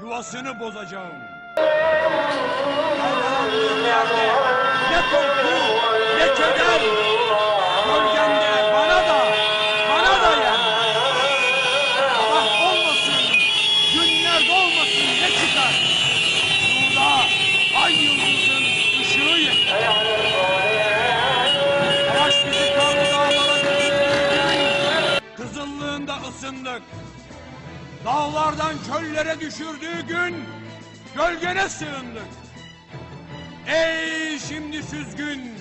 yuvasını bozacağım. Ne korku ne keder. Gölgemde bana da bana da yer. Sabah olmasın, günler dolmasın ne çıkar? Şurada ay yıldızın ışığı yeter. Savaş bizi karlı Kızıllığında ısındık. Dağlardan çöllere düşürdüğü gün gölgene sığındık. Ey şimdi süzgün,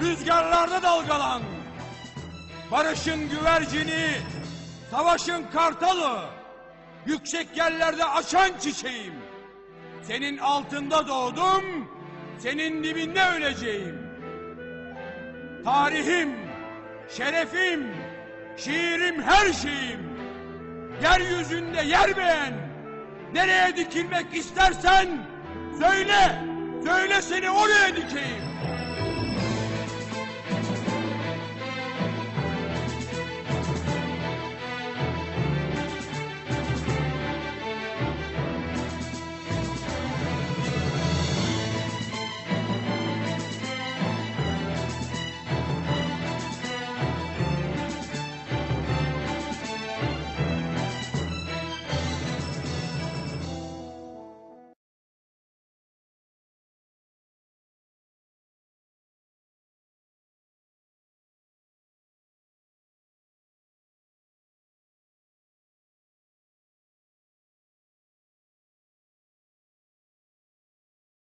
rüzgarlarda dalgalan. Barışın güvercini, savaşın kartalı. Yüksek yerlerde açan çiçeğim. Senin altında doğdum, senin dibinde öleceğim. Tarihim, şerefim, şiirim her şeyim. Yeryüzünde yer beğen. Nereye dikilmek istersen söyle. Söyle seni oraya dikeyim.